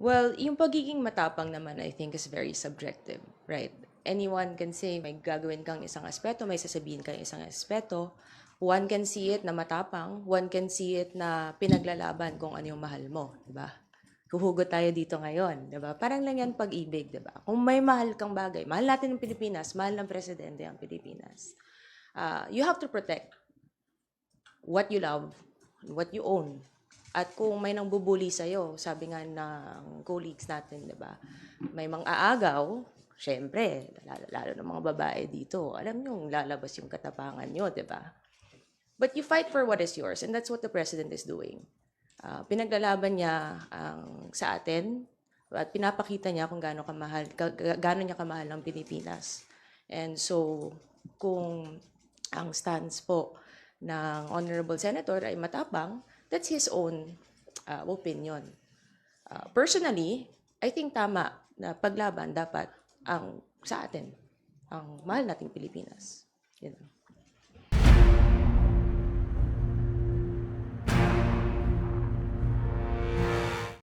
Well, yung pagiging matapang naman, I think, is very subjective, right? Anyone can say, may gagawin kang isang aspeto, may sasabihin kang isang aspeto. One can see it na matapang, one can see it na pinaglalaban kung ano yung mahal mo, di ba? Huhugot tayo dito ngayon, di ba? Parang lang yan pag-ibig, di ba? Kung may mahal kang bagay, mahal natin ang Pilipinas, mahal ng presidente ang Pilipinas. Uh, you have to protect what you love, what you own. At kung may nang bubuli sa'yo, sabi nga ng colleagues natin, di ba? May mga aagaw, syempre, lalo, lalo ng mga babae dito, alam nyo, lalabas yung katapangan nyo, di ba? But you fight for what is yours, and that's what the president is doing. Ah, pinaglalaban niya ang sa atin, at pinapakita niya kung gaano kamahal, ka, ga- gaano niya kamahal ang Pilipinas. And so, kung ang stance po ng Honorable Senator ay matapang, that's his own uh, opinion. Uh, personally, I think tama na paglaban dapat ang sa atin, ang mahal nating Pilipinas.